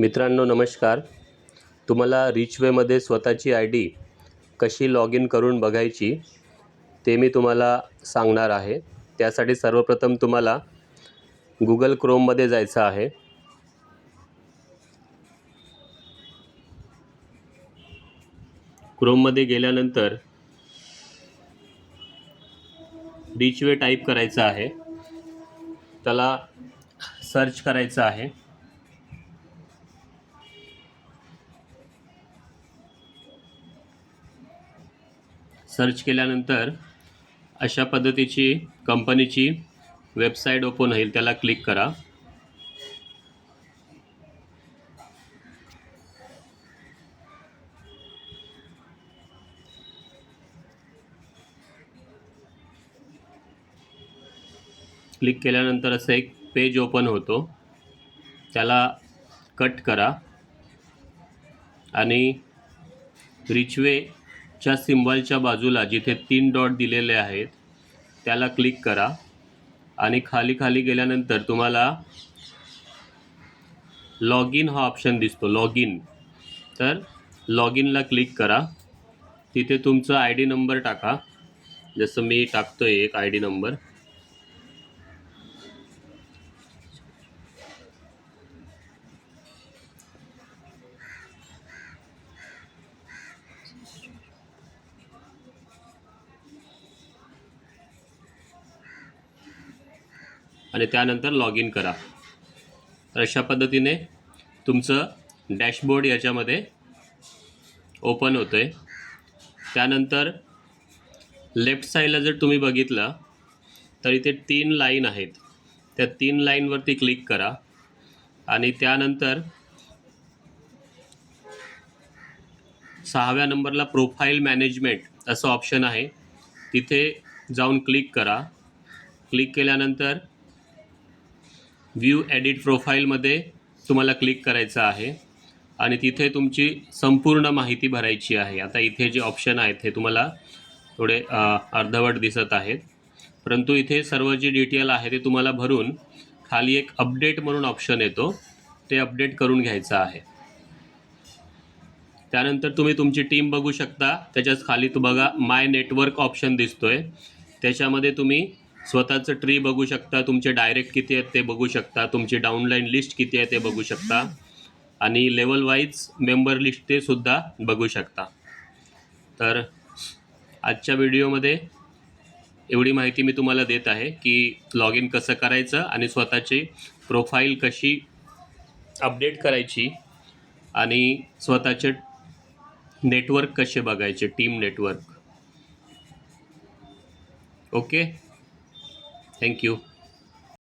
मित्रांनो नमस्कार. तुम्हाला रिचवेमध्ये स्वतःची आय डी कशी लॉग इन करून बघायची ते मी तुम्हाला सांगणार आहे. त्यासाठी सर्वप्रथम तुम्हाला गुगल क्रोममध्ये जायचं आहे. क्रोममध्ये गेल्यानंतर रिचवे टाईप करायचं आहे. त्याला सर्च करायचं आहे. सर्च केल्यानंतर अशा पद्धतीची कंपनीची वेबसाईट ओपन होईल त्याला क्लिक करा. क्लिक केल्यानंतर असं एक पेज ओपन होतो. त्याला कट करा. आणि रिचवे च्या सिम्बॉलच्या बाजूला जिथे तीन डॉट दिलेले आहेत त्याला क्लिक करा. आणि खाली खाली गेल्यानंतर तुम्हाला लॉग इन हा ऑप्शन दिसतो लॉग इन तर लॉग इनला क्लिक करा. तिथे तुमचा आय डी नंबर टाका. जसं मी टाकतो आहे एक आय डी नंबर. आणि त्यानंतर लॉग इन करा. तर अशा पद्धतीने तुमचं डॅशबोर्ड याच्यामध्ये ओपन होतं आहे त्यानंतर लेफ्ट साईडला जर तुम्ही बघितलं तर इथे तीन लाईन आहेत. त्या तीन लाईनवरती क्लिक करा. आणि त्यानंतर सहाव्या नंबरला प्रोफाईल मॅनेजमेंट असं ऑप्शन आहे. तिथे जाऊन क्लिक करा. क्लिक केल्यानंतर व्ह्यू एडिट प्रोफाईलमध्ये तुम्हाला क्लिक करायचं आहे. आणि तिथे तुमची संपूर्ण माहिती भरायची आहे. आता इथे जे ऑप्शन आहेत हे तुम्हाला थोडे अर्धवट दिसत आहेत. परंतु इथे सर्व जे डिटेल आहे ते तुम्हाला भरून खाली एक अपडेट म्हणून ऑप्शन येतो. ते अपडेट करून घ्यायचं आहे. त्यानंतर तुम्ही तुमची टीम बघू शकता. त्याच्याच खाली तू बघा माय नेटवर्क ऑप्शन दिसतोय. त्याच्यामध्ये तुम्ही स्वतःचं ट्री बघू शकता तुमचे डायरेक्ट किती आहेत ते बघू शकता तुमची डाऊनलाईन लिस्ट किती आहे ते बघू शकता आणि लेवल वाईज मेंबर लिस्ट ते सुद्धा बघू शकता. तर आजच्या व्हिडिओमध्ये एवढी माहिती मी तुम्हाला देत आहे की लॉग इन कसं करायचं आणि स्वतःची प्रोफाईल कशी अपडेट करायची आणि स्वतःचे नेटवर्क कसे बघायचे team network okay Thank you.